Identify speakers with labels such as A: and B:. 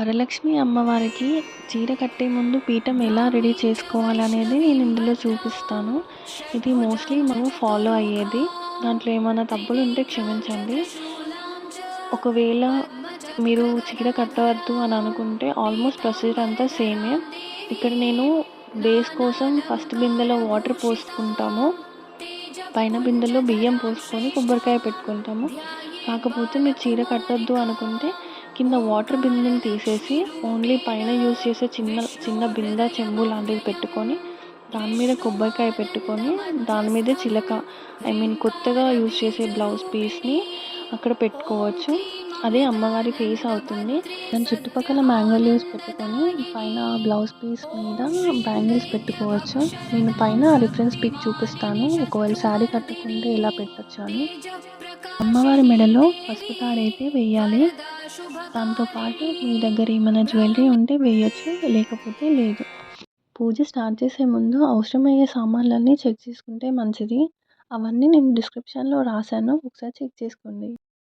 A: వరలక్ష్మి అమ్మవారికి చీర కట్టే ముందు పీఠం ఎలా రెడీ చేసుకోవాలనేది నేను ఇందులో చూపిస్తాను. ఇది మోస్ట్లీ మనం ఫాలో అయ్యేది. దాంట్లో ఏమైనా తప్పులు ఉంటే క్షమించండి. ఒకవేళ మీరు చీర కట్టవద్దు అని అనుకుంటే ఆల్మోస్ట్ ప్రొసీజర్ అంతా సేమే. ఇక్కడ నేను బేస్ కోసం ఫస్ట్ బిందెలో వాటర్ పోసుకుంటాము. పైన బిందెలో బియ్యం పోసుకొని కొబ్బరికాయ పెట్టుకుంటాము. కాకపోతే మీరు చీర కట్టొద్దు అనుకుంటే కింద వాటర్ బిందెని తీసేసి ఓన్లీ పైన యూస్ చేసే చిన్న చిన్న బిందె చెంబు లాంటిది పెట్టుకొని దాని మీద కొబ్బరికాయ పెట్టుకొని దాని మీద చిలక ఐ మీన్ కొత్తగా యూజ్ చేసే బ్లౌజ్ పీస్ని అక్కడ పెట్టుకోవచ్చు. అదే అమ్మవారి ఫేస్ అవుతుంది. దాని చుట్టుపక్కల మ్యాంగో లీవ్స్ పెట్టుకొని పైన బ్లౌజ్ పీస్ మీద బ్యాంగిల్స్ పెట్టుకోవచ్చు. నేను పైన రిఫరెన్స్ పిక్ చూపిస్తాను. ఒకవేళ శారీ కట్టుకుంటే ఎలా పెట్టచ్చు అని. అమ్మవారి మెడలో పసుపు తాడైతే వేయాలి. దాంతోపాటు మీ దగ్గర ఏమైనా జ్యువెలరీ ఉంటే వేయచ్చు లేకపోతే లేదు. పూజ స్టార్ట్ చేసే ముందు అవసరమయ్యే సామాన్లన్నీ చెక్ చేసుకుంటే మంచిది. అవన్నీ నేను డిస్క్రిప్షన్లో రాశాను. ఒకసారి చెక్ చేసుకోండి.